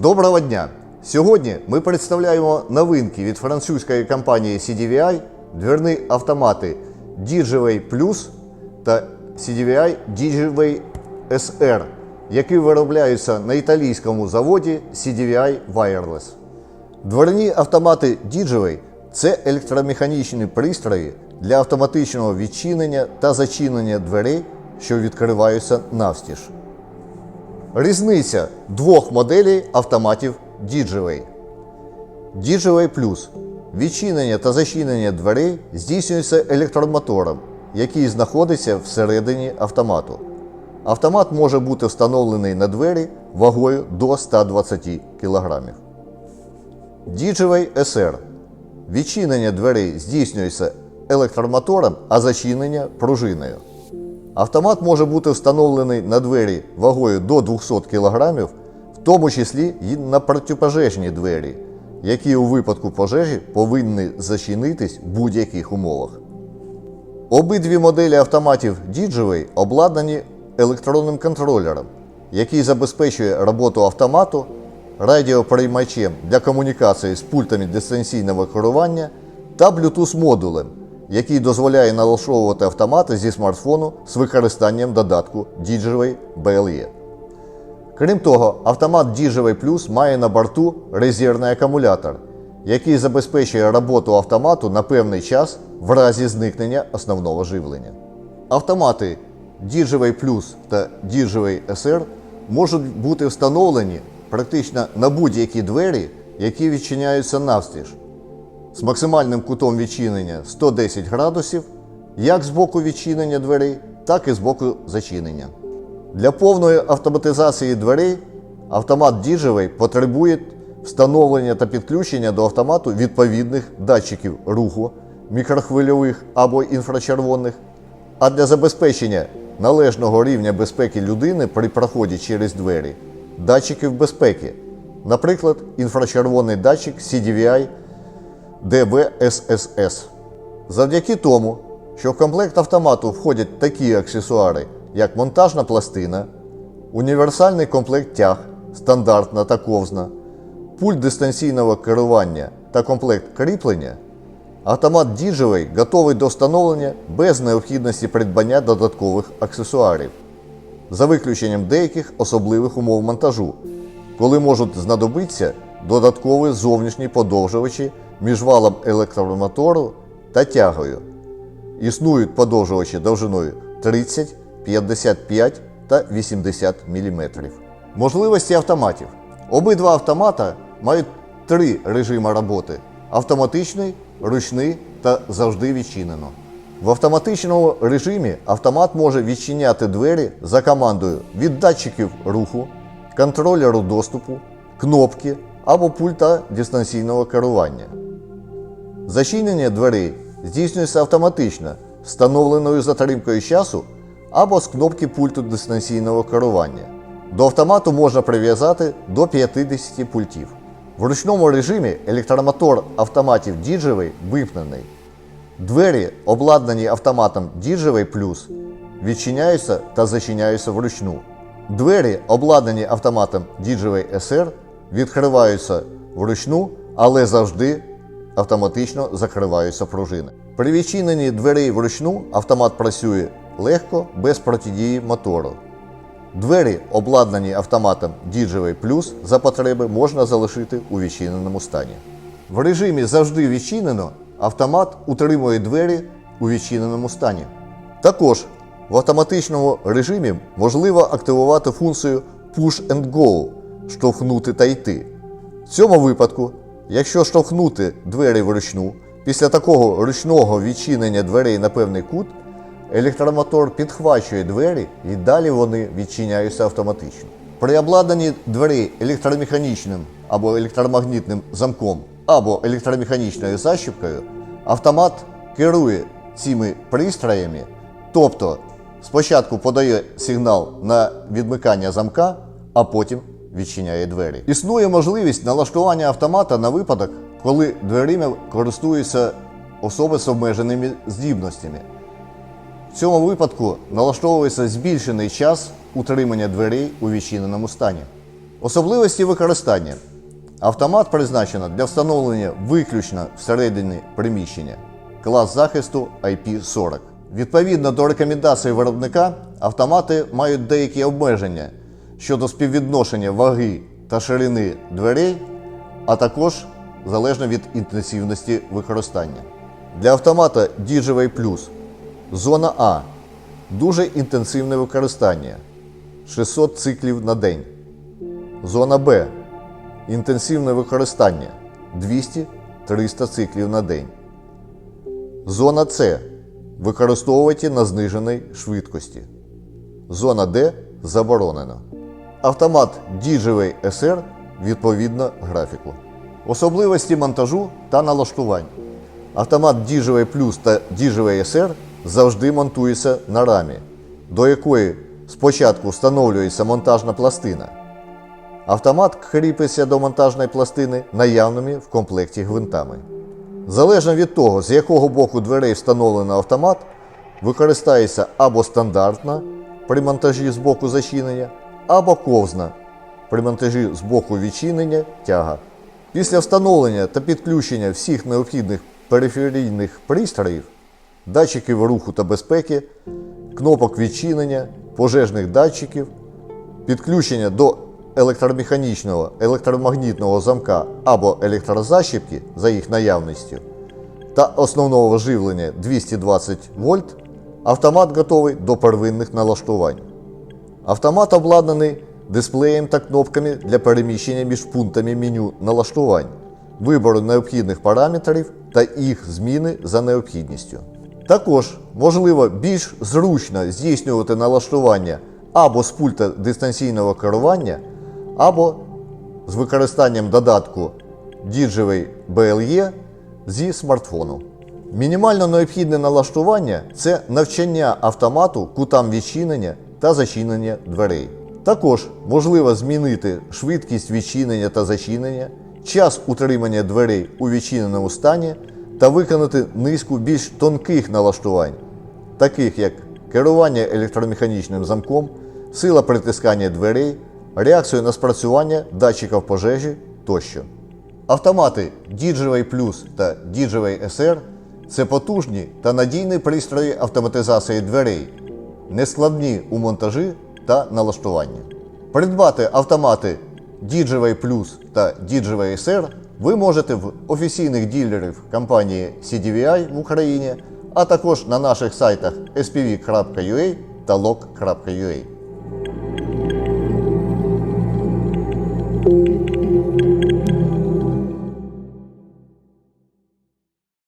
Доброго дня! Сьогодні ми представляємо новинки від французької компанії CDVI, дверні автомати DigiWay Plus та CDVI DigiWay SR, які виробляються на італійському заводі CDVI Wireless. Дверні автомати DigiWay – це електромеханічні пристрої для автоматичного відчинення та зачинення дверей, що відкриваються навстіж. Різниця двох моделей автоматів DigiWay. DigiWay Plus. Відчинення та зачинення дверей здійснюється електромотором, який знаходиться всередині автомату. Автомат може бути встановлений на двері вагою до 120 кг. DigiWay SR. Відчинення дверей здійснюється електромотором, а зачинення пружиною. Автомат може бути встановлений на двері вагою до 200 кг, в тому числі і на протипожежні двері, які у випадку пожежі повинні зачинитись в будь-яких умовах. Обидві моделі автоматів DigiWay обладнані електронним контролером, який забезпечує роботу автомату радіоприймачем для комунікації з пультами дистанційного керування та Bluetooth-модулем, який дозволяє налаштовувати автомати зі смартфону з використанням додатку DigiWay BLE. Крім того, автомат DigiWay Plus має на борту резервний акумулятор, який забезпечує роботу автомату на певний час в разі зникнення основного живлення. Автомати DigiWay Plus та DigiWay SR можуть бути встановлені практично на будь-які двері, які відчиняються навстіж, з максимальним кутом відчинення 110 градусів, як з боку відчинення дверей, так і з боку зачинення. Для повної автоматизації дверей автомат DigiWay потребує встановлення та підключення до автомату відповідних датчиків руху, мікрохвильових або інфрачервоних, а для забезпечення належного рівня безпеки людини при проході через двері датчиків безпеки, наприклад, інфрачервоний датчик CDVI DBSSS. Завдяки тому, що в комплект автомату входять такі аксесуари, як монтажна пластина, універсальний комплект тяг, стандартна та ковзна, пульт дистанційного керування та комплект кріплення, автомат DigiWay готовий до встановлення без необхідності придбання додаткових аксесуарів, за виключенням деяких особливих умов монтажу, коли можуть знадобитися додаткові зовнішні подовжувачі між валом електромотору та тягою. Існують подовжувачі довжиною 30, 55 та 80 мм. Можливості автоматів. Обидва автомата мають три режими роботи: автоматичний, ручний та завжди відчинено. В автоматичному режимі автомат може відчиняти двері за командою від датчиків руху, контролеру доступу, кнопки або пульта дистанційного керування. Зачинення дверей здійснюється автоматично, встановленою затримкою часу або з кнопки пульту дистанційного керування. До автомату можна прив'язати до 50 пультів. В ручному режимі електромотор автоматів DigiWay вимкнений. Двері, обладнані автоматом DigiWay Plus, відчиняються та зачиняються вручну. Двері, обладнані автоматом DigiWay SR, відкриваються вручну, але завжди автоматично закриваються пружини. При відчиненні дверей вручну автомат працює легко, без протидії мотору. Двері, обладнані автоматом DigiWay Plus, за потреби можна залишити у відчиненому стані. В режимі завжди відчинено автомат утримує двері у відчиненому стані. Також в автоматичному режимі можливо активувати функцію Push and Go штовхнути та йти. В цьому випадку, якщо штовхнути двері вручну, після такого ручного відчинення дверей на певний кут, електромотор підхвачує двері і далі вони відчиняються автоматично. При обладнанні дверей електромеханічним або електромагнітним замком або електромеханічною защіпкою, автомат керує цими пристроями, тобто спочатку подає сигнал на відмикання замка, а потім відчиняє двері. Існує можливість налаштування автомата на випадок, коли дверима користуються особи з обмеженими здібностями. В цьому випадку налаштовується збільшений час утримання дверей у відчиненому стані. Особливості використання. Автомат призначено для встановлення виключно всередині приміщення. Клас захисту IP40. Відповідно до рекомендацій виробника, автомати мають деякі обмеження щодо співвідношення ваги та ширини дверей, а також залежно від інтенсивності використання. Для автомата DJI Plus зона А дуже інтенсивне використання 600 циклів на день. Зона Б інтенсивне використання 200-300 циклів на день. Зона С використовуйте на зниженій швидкості. Зона Д заборонено. Автомат DJI SR відповідно графіку. Особливості монтажу та налаштувань. Автомат DJI Plus та DJI SR завжди монтується на рамі, до якої спочатку встановлюється монтажна пластина. Автомат кріпиться до монтажної пластини наявними в комплекті гвинтами. Залежно від того, з якого боку дверей встановлено автомат, використається або стандартна при монтажі з боку зачинення, або ковзна при монтажі з боку відчинення тяга. Після встановлення та підключення всіх необхідних периферійних пристроїв, датчиків руху та безпеки, кнопок відчинення, пожежних датчиків, підключення до електромеханічного електромагнітного замка або електрозащіпки за їх наявністю та основного живлення 220 вольт, автомат готовий до первинних налаштувань. Автомат обладнаний дисплеєм та кнопками для переміщення між пунктами меню налаштувань, вибору необхідних параметрів та їх зміни за необхідністю. Також можливо більш зручно здійснювати налаштування або з пульта дистанційного керування, або з використанням додатку DJI BLE зі смартфону. Мінімально необхідне налаштування це навчання автомату кутам відчинення та зачинення дверей. Також можливо змінити швидкість відчинення та зачинення, час утримання дверей у відчиненому стані та виконати низку більш тонких налаштувань, таких як керування електромеханічним замком, сила притискання дверей, реакцію на спрацювання датчиків пожежі тощо. Автомати DJI Plus та DJI SR це потужні та надійні пристрої автоматизації дверей, нескладні у монтажі та налаштуванні. Придбати автомати DJI Plus та DJI SR ви можете в офіційних ділерів компанії CDVI в Україні, а також на наших сайтах spv.ua та log.ua.